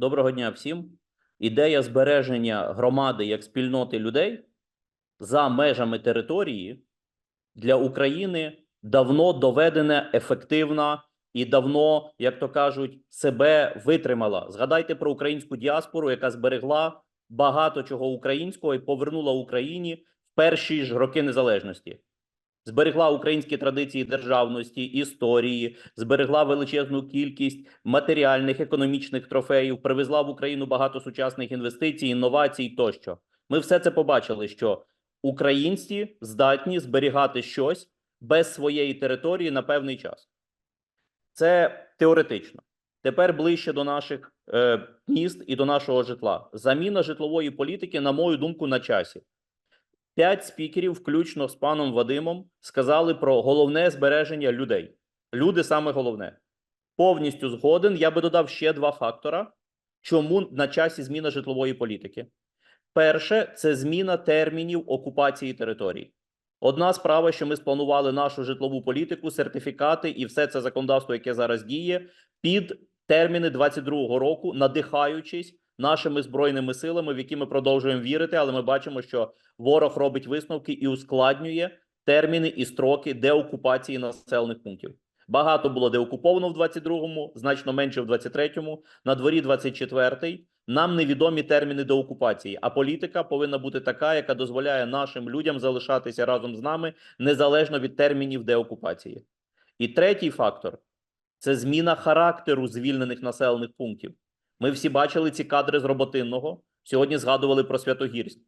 Доброго дня всім. Ідея збереження громади як спільноти людей за межами території для України давно доведена, ефективна і давно, як то кажуть, себе витримала. Згадайте про українську діаспору, яка зберегла багато чого українського і повернула Україні в перші ж роки незалежності. Зберегла українські традиції державності, історії, зберегла величезну кількість матеріальних економічних трофеїв, привезла в Україну багато сучасних інвестицій, інновацій тощо. Ми все це побачили, що українці здатні зберігати щось без своєї території на певний час. Це теоретично. Тепер ближче до наших е, міст і до нашого житла. Заміна житлової політики, на мою думку, на часі. П'ять спікерів, включно з паном Вадимом, сказали про головне збереження людей. Люди саме головне. Повністю згоден. Я би додав ще два фактора, чому на часі зміна житлової політики. Перше це зміна термінів окупації територій. Одна справа, що ми спланували нашу житлову політику, сертифікати і все це законодавство, яке зараз діє, під терміни 22-го року, надихаючись нашими збройними силами, в які ми продовжуємо вірити, але ми бачимо, що ворог робить висновки і ускладнює терміни і строки деокупації населених пунктів. Багато було деокуповано в 22-му, значно менше в 23-му, на дворі 24-й. Нам невідомі терміни деокупації, а політика повинна бути така, яка дозволяє нашим людям залишатися разом з нами незалежно від термінів деокупації. І третій фактор це зміна характеру звільнених населених пунктів. Ми всі бачили ці кадри з роботинного. Сьогодні згадували про Святогірськ.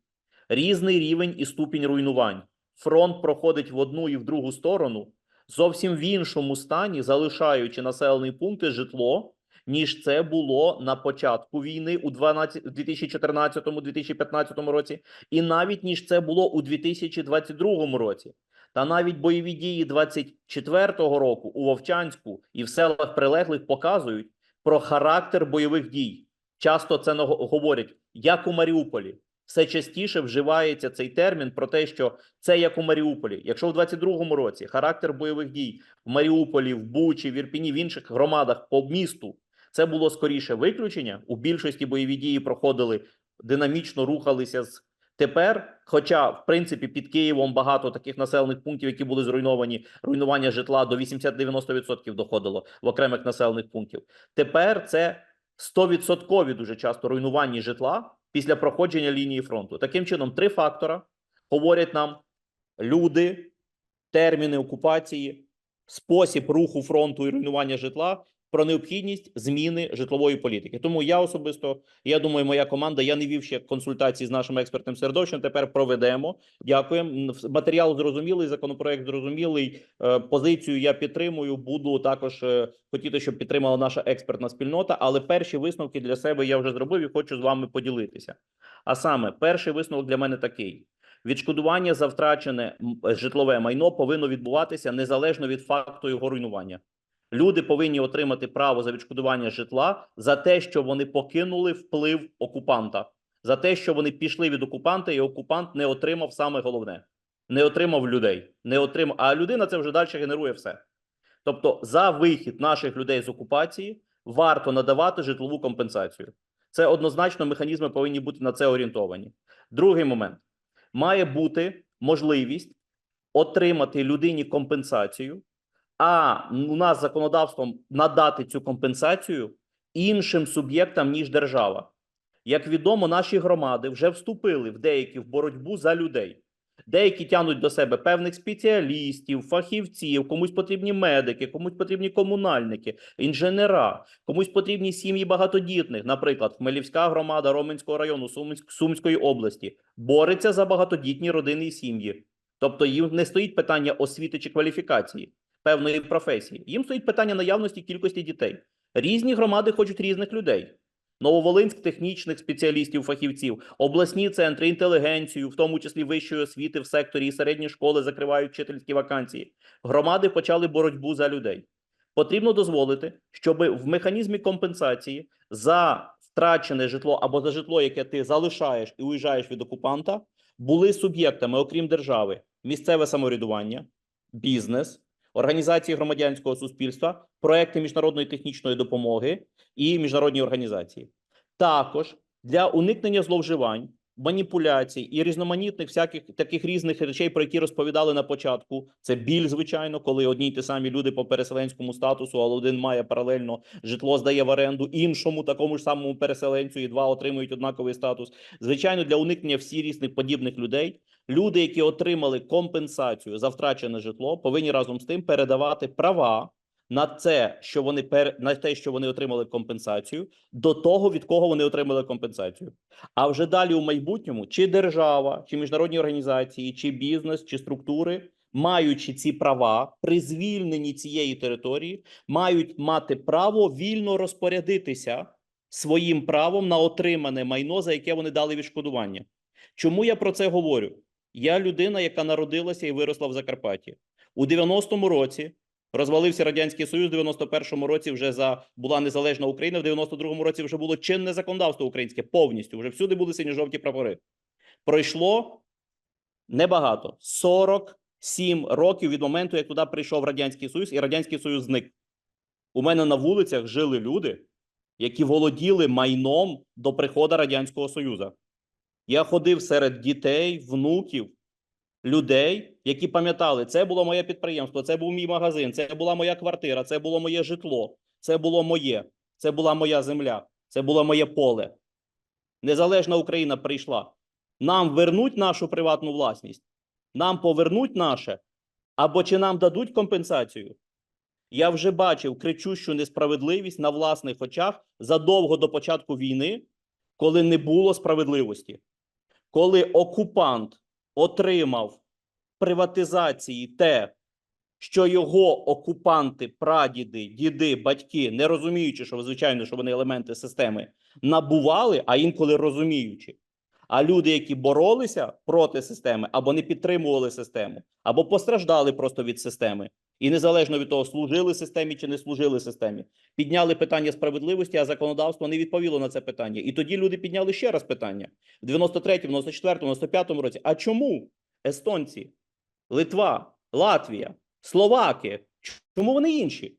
Різний рівень і ступінь руйнувань. Фронт проходить в одну і в другу сторону, зовсім в іншому стані, залишаючи населені пункти житло, ніж це було на початку війни у 12 2014-2015 році, і навіть ніж це було у 2022 році. Та навіть бойові дії 24-го року у Вовчанську і в селах прилеглих показують про характер бойових дій. Часто це говорять, як у Маріуполі. Все частіше вживається цей термін про те, що це як у Маріуполі. Якщо в 22-му році характер бойових дій в Маріуполі, в Бучі, в Ірпіні, в інших громадах по місту це було скоріше виключення. У більшості бойові дії проходили динамічно рухалися з тепер. Хоча, в принципі, під Києвом багато таких населених пунктів, які були зруйновані, руйнування житла до 80-90% доходило в окремих населених пунктів. Тепер це 100% дуже часто руйнування житла після проходження лінії фронту. Таким чином, три фактора говорять нам люди, терміни окупації, спосіб руху фронту і руйнування житла про необхідність зміни житлової політики. Тому я особисто, я думаю, моя команда, я не вів ще консультації з нашим експертним середовищем. Тепер проведемо. Дякуємо. Матеріал зрозумілий, законопроект зрозумілий. Е, Позицію я підтримую. Буду також е, хотіти, щоб підтримала наша експертна спільнота. Але перші висновки для себе я вже зробив і хочу з вами поділитися. А саме, перший висновок для мене такий: відшкодування за втрачене житлове майно повинно відбуватися незалежно від факту його руйнування. Люди повинні отримати право за відшкодування житла за те, що вони покинули вплив окупанта, за те, що вони пішли від окупанта, і окупант не отримав саме головне, не отримав людей, не отримав. А людина це вже далі генерує все. Тобто, за вихід наших людей з окупації варто надавати житлову компенсацію. Це однозначно механізми повинні бути на це орієнтовані. Другий момент має бути можливість отримати людині компенсацію, а у нас законодавством надати цю компенсацію іншим суб'єктам ніж держава. Як відомо, наші громади вже вступили в деякі в боротьбу за людей. Деякі тягнуть до себе певних спеціалістів, фахівців, комусь потрібні медики, комусь потрібні комунальники, інженера, комусь потрібні сім'ї багатодітних. Наприклад, Хмелівська громада Роменського району Сумської області бореться за багатодітні родини і сім'ї. Тобто їм не стоїть питання освіти чи кваліфікації певної професії. Їм стоїть питання наявності кількості дітей. Різні громади хочуть різних людей. Нововолинськ технічних спеціалістів, фахівців, обласні центри, інтелігенцію, в тому числі вищої освіти в секторі і середні школи закривають вчительські вакансії. Громади почали боротьбу за людей. Потрібно дозволити, щоб в механізмі компенсації за втрачене житло або за житло, яке ти залишаєш і уїжджаєш від окупанта, були суб'єктами, окрім держави, місцеве самоврядування, бізнес, організації громадянського суспільства, проекти міжнародної технічної допомоги і міжнародні організації. також для уникнення зловживань, маніпуляцій і різноманітних всяких таких різних речей, про які розповідали на початку. Це біль, звичайно, коли одні й ті самі люди по переселенському статусу, але один має паралельно житло, здає в оренду іншому такому ж самому переселенцю, і два отримують однаковий статус. Звичайно, для уникнення всіх різних подібних людей. Люди, які отримали компенсацію за втрачене житло, повинні разом з тим передавати права на це, що вони пер... на те, що вони отримали компенсацію, до того від кого вони отримали компенсацію. А вже далі у майбутньому чи держава, чи міжнародні організації, чи бізнес, чи структури, маючи ці права при звільненні цієї території, мають мати право вільно розпорядитися своїм правом на отримане майно, за яке вони дали відшкодування. Чому я про це говорю? Я людина, яка народилася і виросла в Закарпатті. У 90-му році розвалився Радянський Союз, в 91-му році вже за була незалежна Україна, в 92-му році вже було чинне законодавство українське повністю. Вже всюди були синьо-жовті прапори. Пройшло небагато 47 років від моменту, як туди прийшов Радянський Союз, і Радянський Союз зник. У мене на вулицях жили люди, які володіли майном до приходу Радянського Союзу. Я ходив серед дітей, внуків, людей, які пам'ятали, це було моє підприємство, це був мій магазин, це була моя квартира, це було моє житло, це було моє, це була моя земля, це було моє поле. Незалежна Україна прийшла. Нам вернуть нашу приватну власність, нам повернуть наше, або чи нам дадуть компенсацію. Я вже бачив кричущу несправедливість на власних очах задовго до початку війни, коли не було справедливості, коли окупант отримав приватизації те, що його окупанти, прадіди, діди, батьки, не розуміючи, що звичайно, що вони елементи системи, набували, а інколи розуміючи. А люди, які боролися проти системи, або не підтримували систему, або постраждали просто від системи, і незалежно від того, служили системі чи не служили системі, підняли питання справедливості, а законодавство не відповіло на це питання. І тоді люди підняли ще раз питання в 93-му, 94-му, 95-му році. А чому естонці, Литва, Латвія, Словаки? Чому вони інші?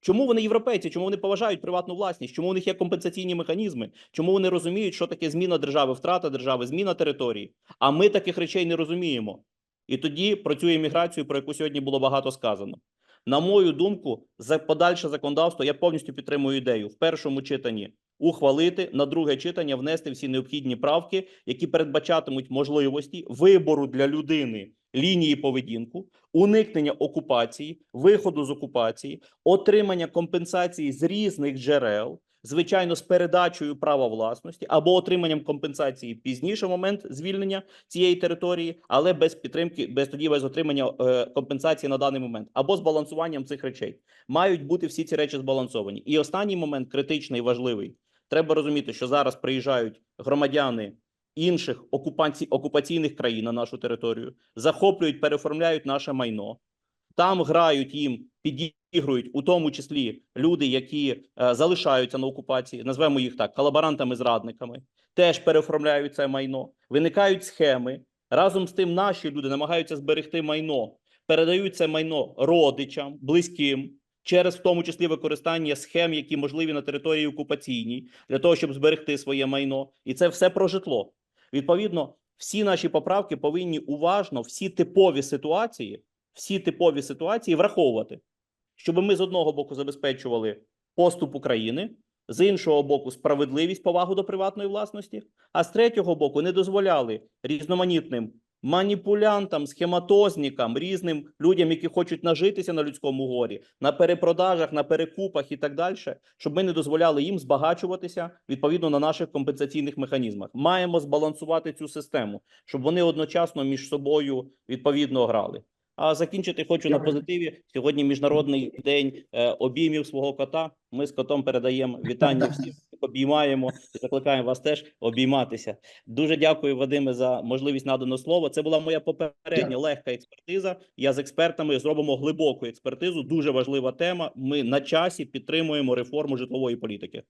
Чому вони європейці? Чому вони поважають приватну власність? Чому у них є компенсаційні механізми? Чому вони розуміють, що таке зміна держави, втрата держави, зміна території? А ми таких речей не розуміємо. І тоді про цю імміграцію, про яку сьогодні було багато сказано. На мою думку, за подальше законодавство я повністю підтримую ідею в першому читанні ухвалити, на друге читання внести всі необхідні правки, які передбачатимуть можливості вибору для людини лінії поведінку, уникнення окупації, виходу з окупації, отримання компенсації з різних джерел. Звичайно, з передачею права власності або отриманням компенсації пізніше в момент звільнення цієї території, але без підтримки, без тоді без отримання е, компенсації на даний момент, або з балансуванням цих речей мають бути всі ці речі збалансовані. І останній момент критичний, важливий. Треба розуміти, що зараз приїжджають громадяни інших окупацій, окупаційних країн на нашу територію, захоплюють, переоформляють наше майно. Там грають їм, підігрують, у тому числі люди, які е, залишаються на окупації, назвемо їх так, колаборантами-зрадниками, теж переоформляють це майно. Виникають схеми. Разом з тим, наші люди намагаються зберегти майно, передають це майно родичам, близьким, через в тому числі використання схем, які можливі на території окупаційній, для того, щоб зберегти своє майно. І це все про житло. Відповідно, всі наші поправки повинні уважно всі типові ситуації, всі типові ситуації враховувати, щоб ми з одного боку забезпечували поступ України, з іншого боку, справедливість, повагу до приватної власності, а з третього боку не дозволяли різноманітним маніпулянтам, схематозникам, різним людям, які хочуть нажитися на людському горі, на перепродажах, на перекупах і так далі, щоб ми не дозволяли їм збагачуватися відповідно на наших компенсаційних механізмах. Маємо збалансувати цю систему, щоб вони одночасно між собою відповідно грали. А закінчити хочу на позитиві. Сьогодні міжнародний день е, обіймів свого кота. Ми з котом передаємо вітання всім, обіймаємо і закликаємо вас теж обійматися. Дуже дякую, Вадиме, за можливість надано слово. Це була моя попередня легка експертиза. Я з експертами зробимо глибоку експертизу. Дуже важлива тема. Ми на часі підтримуємо реформу житлової політики.